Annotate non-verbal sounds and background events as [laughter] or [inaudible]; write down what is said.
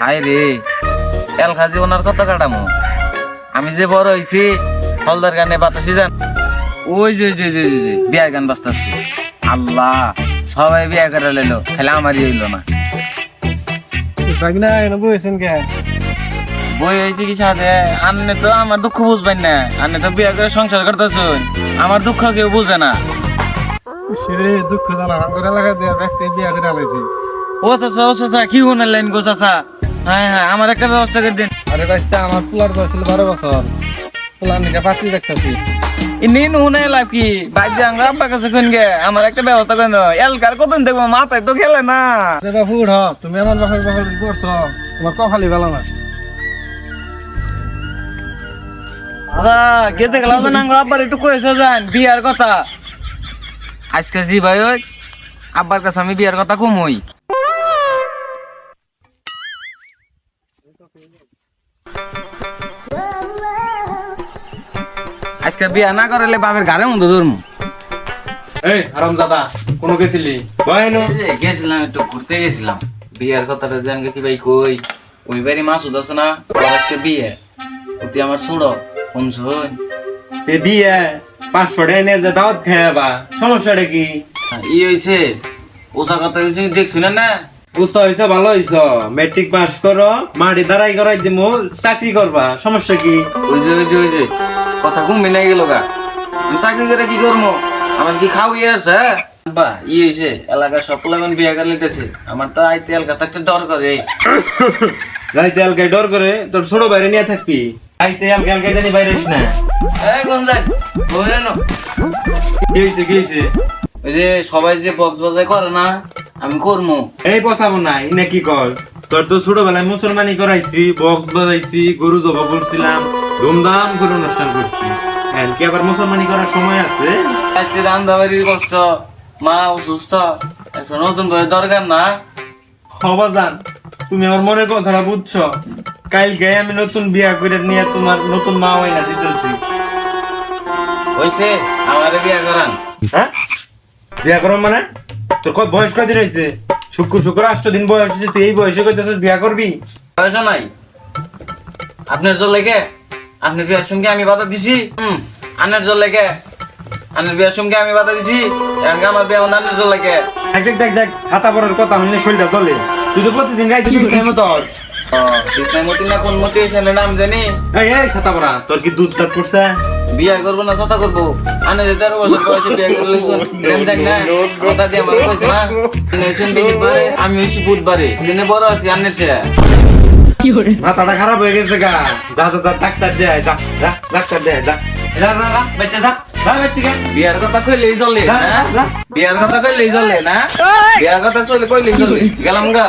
হায় রে এল খাজি ওনার কত কাটামো? আমি যে বড় হয়েছি হলদার গানে বাতাসি যান ওই যে যে যে যে, বিয়ার গান বাজতাছি। আল্লাহ সবাই বিয়া করে লইলো খালি আমারই হইল না। বাগনা এনে বইছেন কে? বই হয়েছে কি সাথে? আন্নে তো আমার দুঃখ বুঝবেন না। আন্নে তো বিয়া করে সংসার করতেছুন। আমার দুঃখ কেউ বুঝে না। সেরে দুঃখ জানা আমার এলাকা দিয়ে ব্যক্তি বিয়া করে আলাইছি ও চাচা ও চাচা কি গুণের লাইন গো চাচা? হ্যাঁ হ্যাঁ আমার একটা ব্যবস্থা করে দিন। আরে বাইস্তা আমার পোলার বয়স ছিল বারো বছর। পোলার নিকে পাত্রী দেখতেছি। নিন হুনে লাভ কি? বাইরে আঙ্গ আব্বা কাছে কোন গে আমার একটা ব্যবস্থা করে দাও। এলকার কতদিন দেখব মাথায় তো খেলে না। আরে বাবু উঠ তুমি আমার বাপের বাপের করছ তোমার কখালি ভালো না। দাদা কে দেখলাম তো নাঙ্গ আব্বার একটু কয়েছে যান বিয়ার কথা। আজকে জি ভাই আব্বার কাছে আমি বিয়ার কথা কমই। আজকে বিয়া না করলে বাপের ঘরে ধরমু। এই আরাম দাদা কোন গেছিলি? বয়নো গেছিলাম একটু ঘুরতে গেছিলাম। বিয়ার কথাটা জানকে কি ভাই কই? ওই বাড়ি মাসুদ আছে না? আজকে বিয়ে। তুই আমার ছোড়ো কোন শোন এ বিয়ে পাঁচশো টাকা নিয়ে যে দাওয়াত খাইবা সমস্যাটা কি? ই হয়েছে ওসা কথা কিছু দেখছি না? ভালো মেট্রিক পাস করো মাটি দাঁড়াই করাই দিমু চাকরি করবা সমস্যা কি? ওই যে ওই যে ওই যে কথা ঘুম মিলে গেল গা। আমি চাকরি করে কি করব আমার কি খাও ইয়ে আছে হ্যাঁ? বা ই বিয়ে করে লিতেছে আমার তো আইতে এলাকা থাকতে ডর করে। রাইতে ডর করে? তোর ছোট বাইরে নিয়ে থাকবি? জানি বাইরে না। এই কোন যাই বলে নো কি হয়েছে ওই যে সবাই যে বক্স বাজাই করে না আমি করব এই পচাবো না ইনা কি কর তোর তো ছোটবেলায় মুসলমানি করাইছি বক্স বাজাইছি গরু জবা করছিলাম ধুমধাম করে অনুষ্ঠান করছি। এখন কি আবার মুসলমানি করার সময় আছে? আজকে রান্না বাড়ির কষ্ট মা অসুস্থ একটা নতুন করে দরকার না? হবা জান তুমি আমার মনের কথাটা বুঝছ। কাল গায়ে আমি নতুন বিয়া করে নিয়ে তোমার নতুন মা হয় না দিতেছি। হয়েছে আমারে বিয়ে করান। হ্যাঁ? বিয়া করো মানে? তোর কত বয়স কদিন হয়েছে শুক্র শুক্র আষ্ট দিন বয়স হয়েছে তুই এই বয়সে কইতেছিস বিয়া করবি? বয়স নাই। আপনার জল লেগে আপনার বিয়ার সঙ্গে আমি বাধা দিছি। আনের জল লেগে আনের বিয়ার সঙ্গে আমি বাধা দিছি। এখন আমার বিয়া আনের জল লেগে। দেখ দেখ দেখ দেখ ছাতা কথা হইলে শরীরটা চলে তুই তো প্রতিদিন রাইতে বিছনায় মতো না কোন মতি নাম জানি। এই ছাতা পড়া তোর কি দুধ দাঁত পড়ছে? বিয়া করব না কথা করব আনে যে তেরো বছর বয়সে বিয়া করে লইছুন [laughs] এরকম দেখ না কথা দিয়ে আমার কইছে না? নেছেন বুধবারে আমি হইছি বুধবারে। দিনে বড় আছি আনের সে মাথাটা খারাপ হয়ে গেছে গা। যা যা যা ডাক্তার দেয় যা যা ডাক্তার দেয় যা। যা যা যা বেঁচে যা বিয়ার কথা কইলেই চলে না। বিয়ার কথা কইলেই চলে না? বিয়ার কথা চলে কইলেই চলে। গেলাম গা।